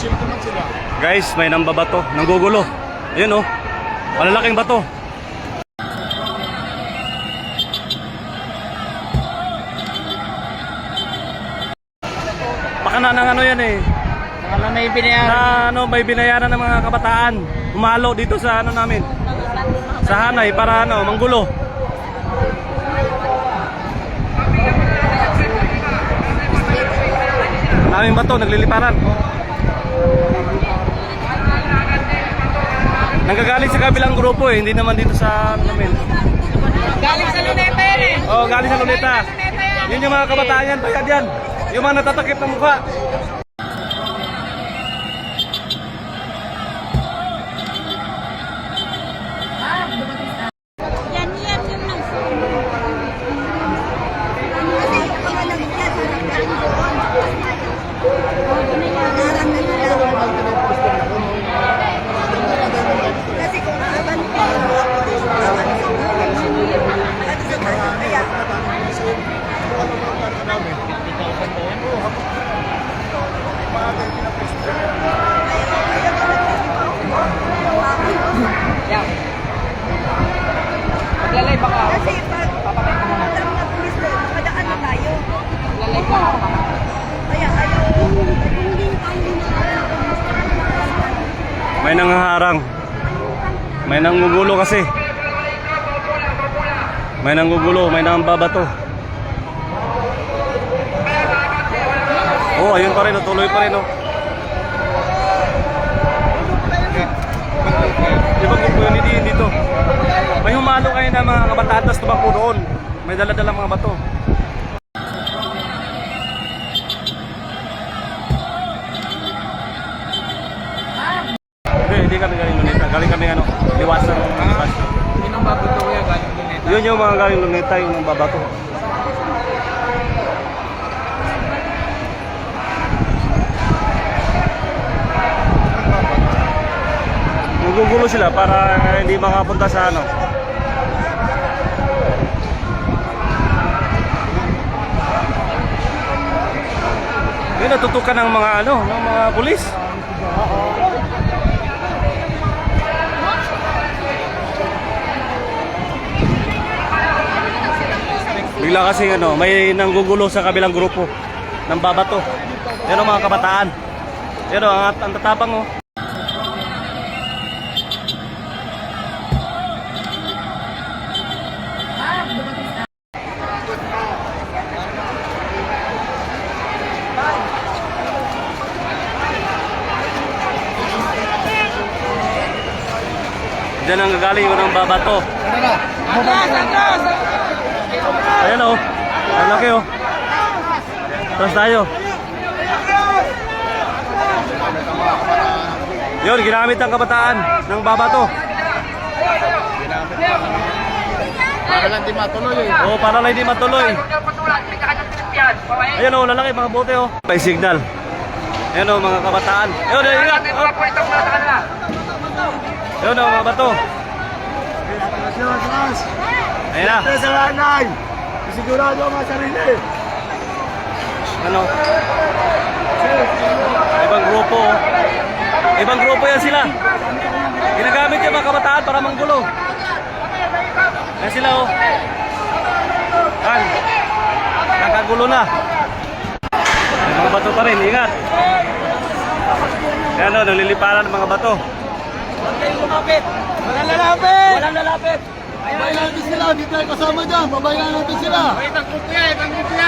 Chill naman sila. Guys, may nambabato. Nanggugulo. Ayun oh. Malalaking bato. Baka na ng ano yan eh. Ano na yung binayaran? Na ano, may binayaran ng mga kabataan. Umalo dito sa ano namin. Sa Hanay para ano, manggulo. Maraming bato, nagliliparan. Nanggagaling sa kabilang grupo eh, hindi naman dito sa ano namin. Galing sa Luneta yan eh. Oh, galing sa Luneta. Yun yung mga kabataan yan, bayad yan. Yung mga natatakip ng mukha. Yan, yan yung nagsunog. Kasi pangalan niya, galing doon. Oo, binayaran na nila. Kasi kung aban pa, aban Ano sa kanya, kaya Yan. Maglalay ba ka? kasi pag alam nga pulis na makadaan na tayo. Maglalay ka? Kaya ayaw, hindi tayo May nangaharang. May nanggugulo kasi. May nanggugulo, may nambabato. Oh, ayun pa rin, tuloy pa rin, oh. Di ba community yun dito? May humalo kayo ng mga kabataan tapos tumakbo doon. May dala-dala mga bato. Hindi, hindi kami galing Luneta. Galing kami ano, liwasan. liwasan. Yun ang bago to kuya, galing Luneta. Yun yung mga galing Luneta, yung babato. Nagugulo sila para hindi makapunta sa ano. Yun, natutukan ng mga ano, ng mga pulis. Bigla kasi ano, may nanggugulo sa kabilang grupo ng babato. Yan ang mga kabataan. Yan ang, ang tatapang oh. Diyan ang gagaling yun ang babato. Ayan oh. Ang laki oh. Tapos tayo. Yun, ginamit ang kabataan ng babato. Para lang di matuloy eh. Oh, para lang hindi matuloy. Ayan oh, lalaki mga bote oh. May signal. Ayan oh, mga kabataan. Ayun, ingat. Oh. Ayun oh, mga bato. Ayan na. Sa lanay! Sigurado ang mga sarili. Ano? Ibang grupo. oh. Ibang grupo yan sila. Ginagamit yung mga kabataan para manggulo. Yan sila oh. Yan. Nakagulo na. May mga bato pa rin, ingat. Yan oh, naliliparan ng mga bato. Walang lalapit! Walang lalapit! Babayan natin sila, hindi tayo kasama dyan. Babayan natin sila. Wait, ang yan, ang yan!